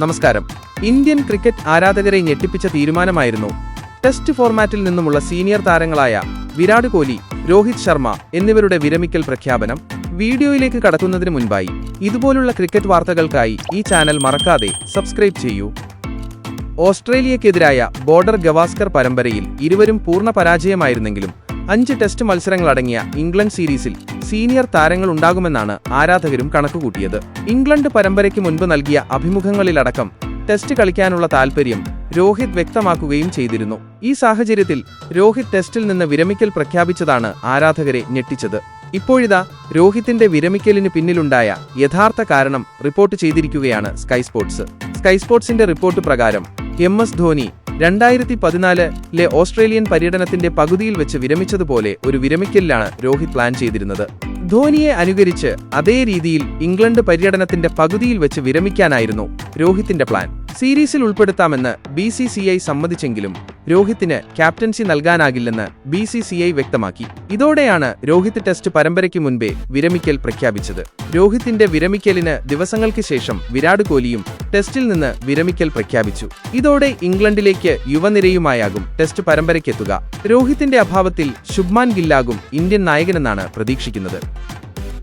നമസ്കാരം. Indian cricket ആരാധകരെ ഞെട്ടിപ്പിച്ച തീരുമാനമായിരുന്നു. ടെസ്റ്റ് ഫോർമാറ്റിൽ നിന്നുമുള്ള സീനിയർ താരങ്ങളായ വിരാട് കോഹ്ലി രോഹിത് ശർമ്മ എന്നിവരുടെ വിരമിക്കൽ പ്രഖ്യാപനം വീഡിയോയിലേക്ക് കടക്കുന്നതിന് മുൻപായി. ഇതുപോലുള്ള ക്രിക്കറ്റ് വാർത്തകൾക്കായി ഈ ചാനൽ മറക്കാതെ സബ്സ്ക്രൈബ് ചെയ്യൂ. ഓസ്ട്രേലിയക്കെതിരായ ബോർഡർ ഗവാസ്കർ പരമ്പരയിൽ ഇരുവരും പൂർണ പരാജയമായിരുന്നെങ്കിലും അഞ്ച് ടെസ്റ്റ് മത്സരങ്ങളടങ്ങിയ ഇംഗ്ലണ്ട് സീരീസിൽ സീനിയർ താരങ്ങൾ ഉണ്ടാകുമെന്നാണ് ആരാധകരും കണക്കുകൂട്ടിയത്. ഇംഗ്ലണ്ട് പരമ്പരയ്ക്ക് മുൻപ് നൽകിയ അഭിമുഖങ്ങളിലടക്കം ടെസ്റ്റ് കളിക്കാനുള്ള താൽപര്യം രോഹിത് വ്യക്തമാക്കുകയും ചെയ്തിരുന്നു. ഈ സാഹചര്യത്തിൽ രോഹിത് ടെസ്റ്റിൽ നിന്ന് വിരമിക്കൽ പ്രഖ്യാപിച്ചതാണ് ആരാധകരെ ഞെട്ടിച്ചത്. ഇപ്പോഴിതാ രോഹിത്തിന്റെ വിരമിക്കലിന് പിന്നിലുണ്ടായ യഥാർത്ഥ കാരണം റിപ്പോർട്ട് ചെയ്തിരിക്കുകയാണ് സ്കൈ സ്പോർട്സ്. സ്കൈ സ്പോർട്സിന്റെ റിപ്പോർട്ട് പ്രകാരം എം എസ് ധോനി രണ്ടായിരത്തി പതിനാലിലെ ഓസ്ട്രേലിയൻ പര്യടനത്തിന്റെ പകുതിയിൽ വെച്ച് വിരമിച്ചതുപോലെ ഒരു വിരമിക്കലിലാണ് രോഹിത് പ്ലാൻ ചെയ്തിരുന്നത്. ധോനിയെ അനുകരിച്ച് അതേ രീതിയിൽ ഇംഗ്ലണ്ട് പര്യടനത്തിന്റെ പകുതിയിൽ വെച്ച് വിരമിക്കാനായിരുന്നു രോഹിത്തിന്റെ പ്ലാൻ. സീരീസിൽ ഉൾപ്പെടുത്താമെന്ന് ബി സി സി ഐ സമ്മതിച്ചെങ്കിലും രോഹിത്തിന് ക്യാപ്റ്റൻസി നൽകാനാകില്ലെന്ന് ബി സി സി ഐ വ്യക്തമാക്കി. ഇതോടെയാണ് രോഹിത് ടെസ്റ്റ് പരമ്പരയ്ക്ക് മുൻപേ വിരമിക്കൽ പ്രഖ്യാപിച്ചത്. രോഹിത്തിന്റെ വിരമിക്കലിന് ദിവസങ്ങൾക്ക് ശേഷം വിരാട് കോഹ്ലിയും ടെസ്റ്റിൽ നിന്ന് വിരമിക്കൽ പ്രഖ്യാപിച്ചു. ഇതോടെ ഇംഗ്ലണ്ടിലേക്ക് യുവനിരയുമായാകും ടെസ്റ്റ് പരമ്പരയ്ക്കെത്തുക. രോഹിത്തിന്റെ അഭാവത്തിൽ ശുഭ്മാൻ ഗില്ലാകും ഇന്ത്യൻ നായകനെന്നാണ് പ്രതീക്ഷിക്കുന്നത്.